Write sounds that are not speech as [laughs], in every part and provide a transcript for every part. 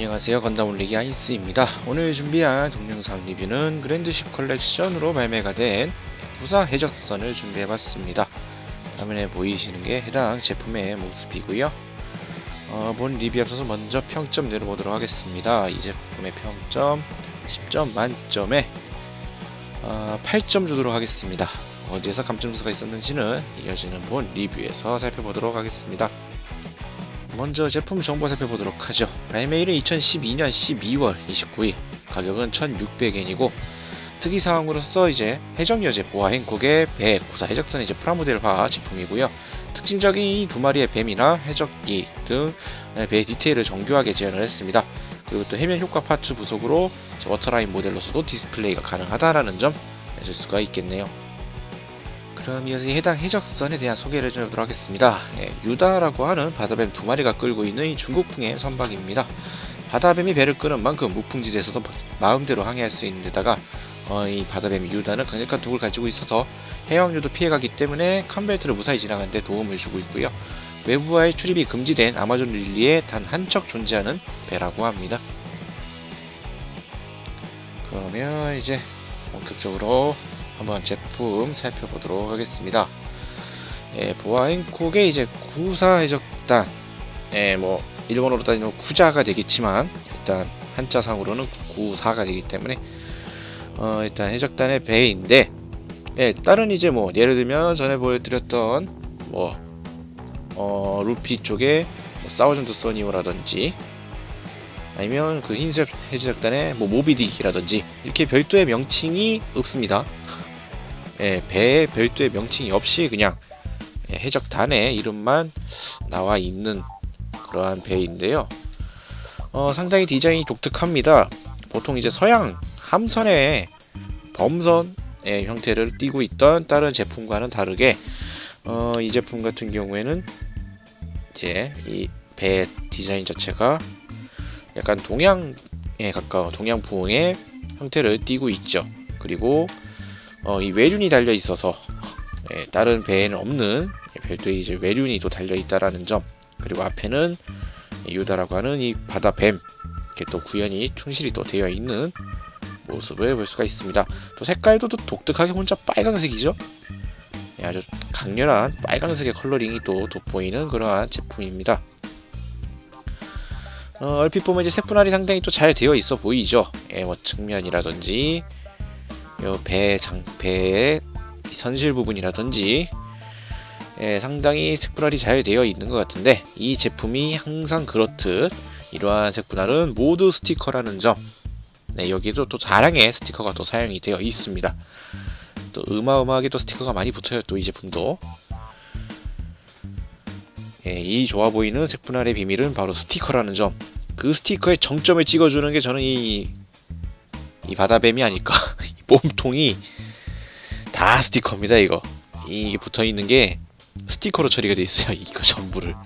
안녕하세요. 건담 올리기 아이스입니다. 오늘 준비한 동영상 리뷰는 그랜드십 컬렉션으로 발매가 된 부사 해적선을 준비해봤습니다. 화면에 보이시는 게 해당 제품의 모습이고요. 어, 본 리뷰 앞서서 먼저 평점 내려보도록 하겠습니다. 이 제품의 평점 10점 만점에 어, 8점 주도록 하겠습니다. 어디에서 감점수가 있었는지는 이어지는 본 리뷰에서 살펴보도록 하겠습니다 먼저 제품 정보 살펴보도록 하죠. 발매일은 2012년 12월 29일, 가격은 1,600엔이고 특이 사항으로서 이제 해적여제 보아 행콕의 배, 구사 해적선 이제 프라모델화 제품이고요. 특징적인 두 마리의 뱀이나 해적기 등배 디테일을 정교하게 재현을 했습니다. 그리고 또 해면 효과 파츠 부속으로 워터라인 모델로서도 디스플레이가 가능하다라는 점 알실 수가 있겠네요. 그럼 이어서 해당 해적선에 대한 소개를 좀 해보도록 하겠습니다. 예, 유다라고 하는 바다뱀 두 마리가 끌고 있는 이 중국풍의 선박입니다. 바다뱀이 배를 끄는 만큼 무풍지대에서도 마음대로 항해할 수 있는 데다가 어, 이 바다뱀 유다는 강력한 독을 가지고 있어서 해양류도 피해가기 때문에 칸벨트를 무사히 지나가는 데 도움을 주고 있고요. 외부와의 출입이 금지된 아마존 릴리에 단 한 척 존재하는 배라고 합니다. 그러면 이제 본격적으로 한번 제품 살펴보도록 하겠습니다. 예, 보아행콕의 이제 구사 해적단, 예, 뭐 일본어로 따지면 구자가 되겠지만 일단 한자상으로는 구사가 되기 때문에 어, 일단 해적단의 배인데, 예, 다른 이제 뭐 예를 들면 전에 보여드렸던 뭐 어, 루피 쪽에 뭐 사우전드 써니오라든지 아니면 그 흰색 해적단의 뭐 모비딕이라든지 이렇게 별도의 명칭이 없습니다. 예, 배에 별도의 명칭이 없이 그냥 예, 해적단의 이름만 나와 있는 그러한 배인데요. 어, 상당히 디자인이 독특합니다. 보통 이제 서양 함선의 범선의 형태를 띠고 있던 다른 제품과는 다르게 어, 이 제품 같은 경우에는 이제 이 배 디자인 자체가 약간 동양에 가까운 동양 부흥의 형태를 띠고 있죠. 그리고 어, 이 외륜이 달려 있어서 예, 다른 배에는 없는 별도의 이제 외륜이 또 달려 있다라는 점 그리고 앞에는 유다라고 하는 이 바다 뱀 이렇게 또 구현이 충실히 또 되어 있는 모습을 볼 수가 있습니다. 또 색깔도 또 독특하게 혼자 빨강색이죠. 예, 아주 강렬한 빨강색의 컬러링이 또 돋보이는 그러한 제품입니다. 어, 얼핏 보면 이제 색분할이 상당히 또 잘 되어 있어 보이죠. 예, 뭐 측면이라든지 배 장, 배의 선실 부분이라든지 예, 상당히 색분할이 잘 되어 있는 것 같은데 이 제품이 항상 그렇듯 이러한 색분할은 모두 스티커라는 점. 네, 여기도 또 다량의 스티커가 또 사용이 되어 있습니다. 또 어마어마하게 또 스티커가 많이 붙어요 또 이 제품도. 예, 이 좋아 보이는 색분할의 비밀은 바로 스티커라는 점. 그 스티커의 정점을 찍어주는 게 저는 이, 이 바다뱀이 아닐까 [laughs] 몸통이 다 스티커입니다 이거. 이게 붙어있는 게 스티커로 처리가 되어 있어요 이거 전부를.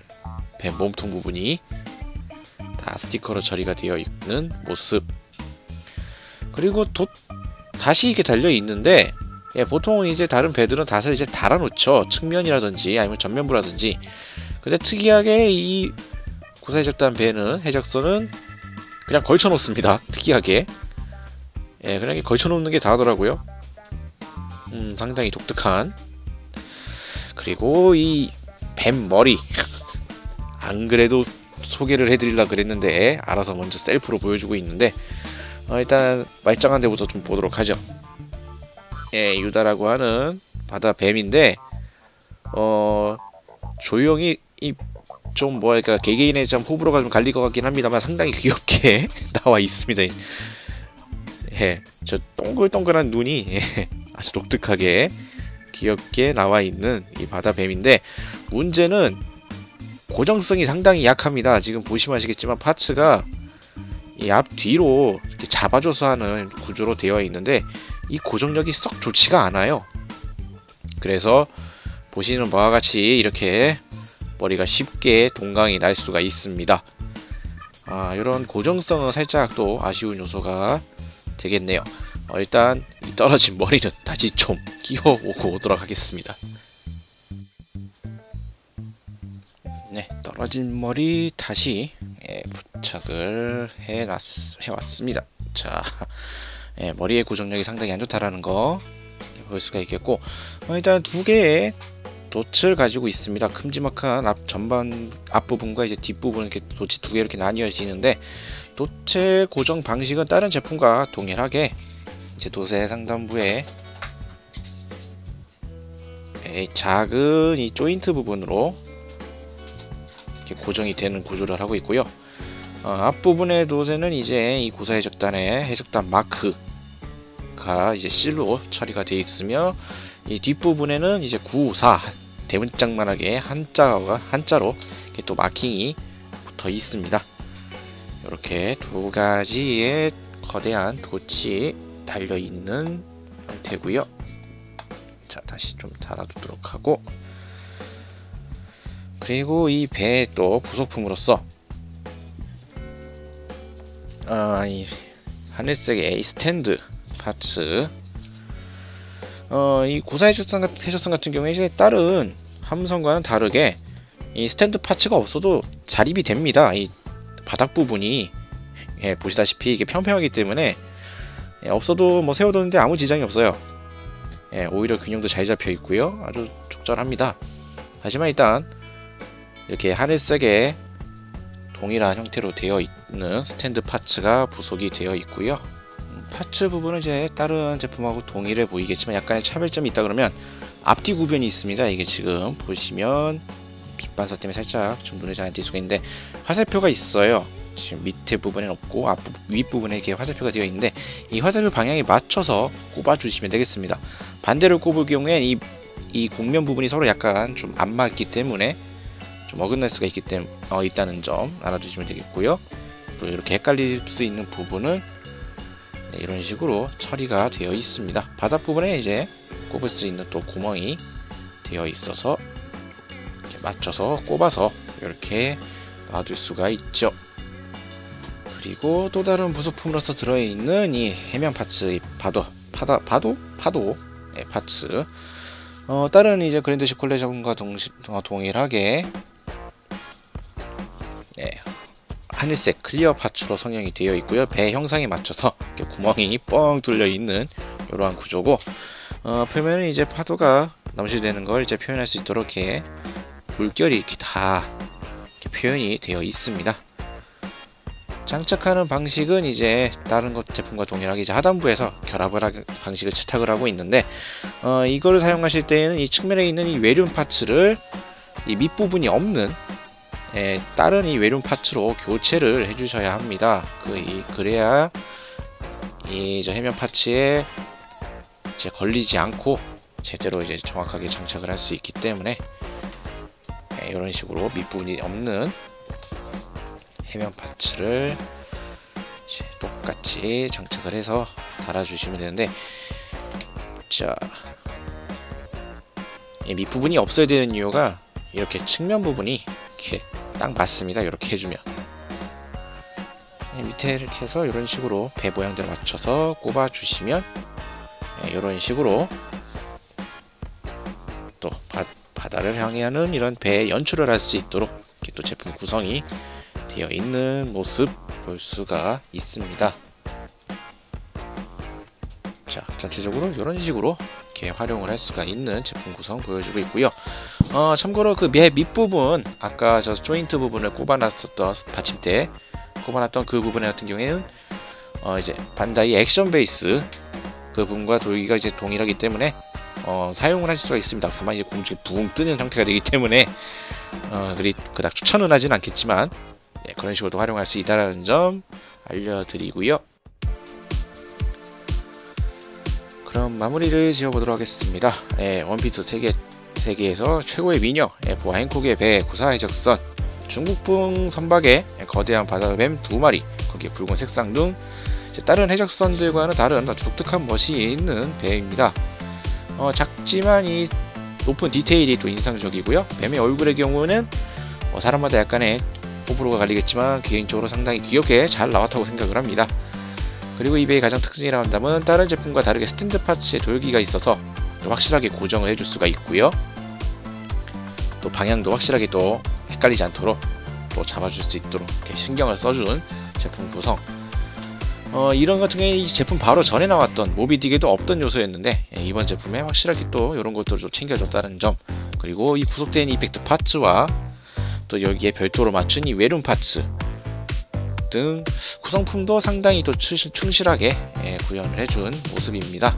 뱀 몸통 부분이 다 스티커로 처리가 되어 있는 모습. 그리고 도, 다시 이게 달려 있는데 예, 보통은 이제 다른 배들은 다시 이제 달아놓죠. 측면이라든지 아니면 전면부라든지. 근데 특이하게 이 구사해적단 배는 해적선은 그냥 걸쳐놓습니다. 특이하게 예, 그냥 걸쳐놓는 게 다더라고요. 음, 상당히 독특한. 그리고 이 뱀 머리. [laughs] 안 그래도 소개를 해드리려 그랬는데 알아서 먼저 셀프로 보여주고 있는데 어, 일단 말짱한 데부터 좀 보도록 하죠. 예, 유다라고 하는 바다 뱀인데 어 조용히 이 좀 뭐랄까 개개인의 좀 호불호가 좀 갈릴 것 같긴 합니다만 상당히 귀엽게 [laughs] 나와 있습니다. 예, 저 동글동글한 눈이 예, 아주 독특하게 귀엽게 나와 있는 이 바다뱀인데 문제는 고정성이 상당히 약합니다. 지금 보시면 아시겠지만 파츠가 이 앞 뒤로 이렇게 잡아줘서 하는 구조로 되어 있는데 이 고정력이 썩 좋지가 않아요. 그래서 보시는 바와 같이 이렇게 머리가 쉽게 동강이 날 수가 있습니다. 아, 이런 고정성은 살짝 또 아쉬운 요소가 되겠네요. 어, 일단 이 떨어진 머리는 다시 좀 끼워오고 오도록 하겠습니다. 네, 떨어진 머리 다시 예, 장착을 해놨, 해왔습니다. 자, 예, 머리의 고정력이 상당히 안 좋다라는 거 볼 수가 있겠고 어, 일단 두 개의 돛을 가지고 있습니다. 큼지막한 앞 전반 앞부분과 이제 뒷부분 이렇게 돛이 두 개 이렇게 나뉘어지는데 돛의 고정 방식은 다른 제품과 동일하게 이제 돛의 상단부에 작은 이 조인트 부분으로 이렇게 고정이 되는 구조를 하고 있고요. 어, 앞부분의 돛에는 이제 이 고사 해적단의 해적단 마크 가 이제 실로 처리가 되어 있으며 이 뒷부분에는 이제 94 대문짝만하게 한자가 한자로 이렇게 또 마킹이 붙어 있습니다. 이렇게 두 가지의 거대한 돛이 달려 있는 상태고요. 자 다시 좀 달아두도록 하고 그리고 이 배에 또 부속품으로서 아, 이 하늘색의 스탠드 파츠 어, 이 구사해적선 같은 경우에 이제 다른 함선과는 다르게 이 스탠드 파츠가 없어도 자립이 됩니다. 이 바닥 부분이 예, 보시다시피 이게 평평하기 때문에 예, 없어도 뭐 세워두는데 아무 지장이 없어요. 예, 오히려 균형도 잘 잡혀 있고요. 아주 적절합니다. 하지만 일단 이렇게 하늘색의 동일한 형태로 되어 있는 스탠드 파츠가 부속이 되어 있고요. 파츠 부분은 이제 다른 제품하고 동일해 보이겠지만 약간의 차별점이 있다 그러면 앞뒤 구변이 있습니다. 이게 지금 보시면 빛 반사 때문에 살짝 좀 눈에 잘안띌 수가 있는데 화살표가 있어요. 지금 밑에 부분엔 없고 앞 윗부분에 이렇게 화살표가 되어 있는데 이 화살표 방향에 맞춰서 꼽아 주시면 되겠습니다. 반대로 꼽을 경우엔 이, 이 곡면 부분이 서로 약간 좀 안 맞기 때문에 좀 어긋날 수가 있기 때문에 어, 있다는 점 알아두시면 되겠고요. 또 이렇게 헷갈릴 수 있는 부분은 네, 이런 식으로 처리가 되어 있습니다. 바닥 부분에 이제 꼽을 수 있는 또 구멍이 되어 있어서 맞춰서 꼽아서 이렇게 놔둘 수가 있죠. 그리고 또 다른 부속품으로서 들어있는 이 해면 파츠 바도 파다 바도 파도 네, 파츠 어, 다른 이제 그랜드시 콜레전과 동시, 어, 동일하게 네, 하늘색 클리어 파츠로 성형이 되어 있고요. 배 형상에 맞춰서 구멍이 뻥 뚫려 있는 이러한 구조고 어, 표면은 이제 파도가 넘실대는 걸 이제 표현할 수 있도록 이렇게 물결이 이렇게 다 이렇게 표현이 되어 있습니다. 장착하는 방식은 이제 다른 것 제품과 동일하게 이제 하단부에서 결합을 하, 방식을 채탁을 하고 있는데 어, 이거를 사용하실 때에는 이 측면에 있는 이 외륜 파츠를 이 밑부분이 없는 예, 다른 이 외륜 파츠로 교체를 해주셔야 합니다. 그, 이, 그래야 이 저 해면 파츠에 이제 걸리지 않고 제대로 이제 정확하게 장착을 할 수 있기 때문에 예, 이런 식으로 밑부분이 없는 해면 파츠를 똑같이 장착을 해서 달아주시면 되는데 자 밑부분이 없어야 되는 이유가 이렇게 측면 부분이 이렇게 딱 맞습니다. 이렇게 해주면 밑에 이렇게 해서 이런 식으로 배 모양대로 맞춰서 꼽아 주시면 이런 식으로 바다를 향하는 이런 배의 연출을 할 수 있도록 이렇게 또 제품 구성이 되어 있는 모습 볼 수가 있습니다. 자 전체적으로 이런 식으로 이렇게 활용을 할 수가 있는 제품 구성 보여주고 있고요. 어, 참고로 그 밑부분 아까 저 조인트 부분을 꼽아놨었던 받침대 꼽아놨던 그 부분 같은 경우에는 어, 이제 반다이 액션 베이스 그 부분과 돌기가 이제 동일하기 때문에 어, 사용을 하실 수가 있습니다. 다만 이제 공중에 붕 뜨는 형태가 되기 때문에 어, 그리 그닥 추천은 하진 않겠지만 네, 그런 식으로도 활용할 수 있다는 점 알려드리고요. 그럼 마무리를 지어보도록 하겠습니다. 예, 원피스 세계 세계에서 최고의 미녀 F 행콕의 배 구사 해적선 중국풍 선박에 거대한 바다뱀 두 마리 거기에 붉은 색상 등 다른 해적선들과는 다른 독특한 멋이 있는 배입니다. 어, 작지만 이 높은 디테일이 또 인상적이고요. 뱀의 얼굴의 경우는 어, 사람마다 약간의 호불호가 갈리겠지만 개인적으로 상당히 귀엽게 잘 나왔다고 생각을 합니다. 그리고 이 배의 가장 특징이라 한다면 다른 제품과 다르게 스탠드 파츠에 돌기가 있어서 확실하게 고정을 해줄 수가 있고요. 또 방향도 확실하게 또 헷갈리지 않도록 또 잡아줄 수 있도록 이렇게 신경을 써준 제품 구성. 어, 이런 같은 경우에 이 제품 바로 전에 나왔던 모비딕에도 없던 요소였는데 예, 이번 제품에 확실하게 또 이런 것들을 좀 챙겨줬다는 점 그리고 이 구속된 이펙트 파츠와 또 여기에 별도로 맞춘 이 외룸 파츠 등 구성품도 상당히 또 충실하게 예, 구현을 해준 모습입니다.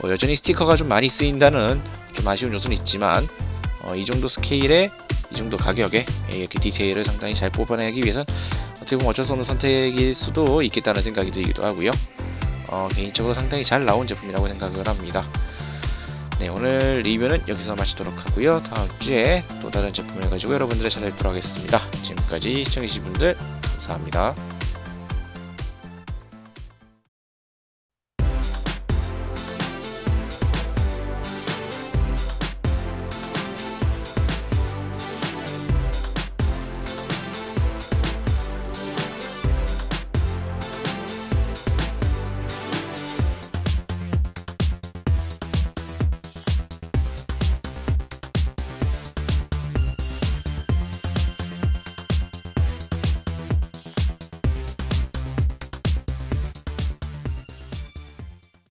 뭐 여전히 스티커가 좀 많이 쓰인다는 좀 아쉬운 요소는 있지만 어, 이 정도 스케일에 이 정도 가격에 예, 이렇게 디테일을 상당히 잘 뽑아내기 위해선 어떻게 보면 어쩔 수 없는 선택일 수도 있겠다는 생각이 들기도 하고요. 어, 개인적으로 상당히 잘 나온 제품이라고 생각을 합니다. 네, 오늘 리뷰는 여기서 마치도록 하고요. 다음 주에 또 다른 제품을 가지고 여러분들을 찾아뵙도록 하겠습니다. 지금까지 시청해주신 분들 감사합니다.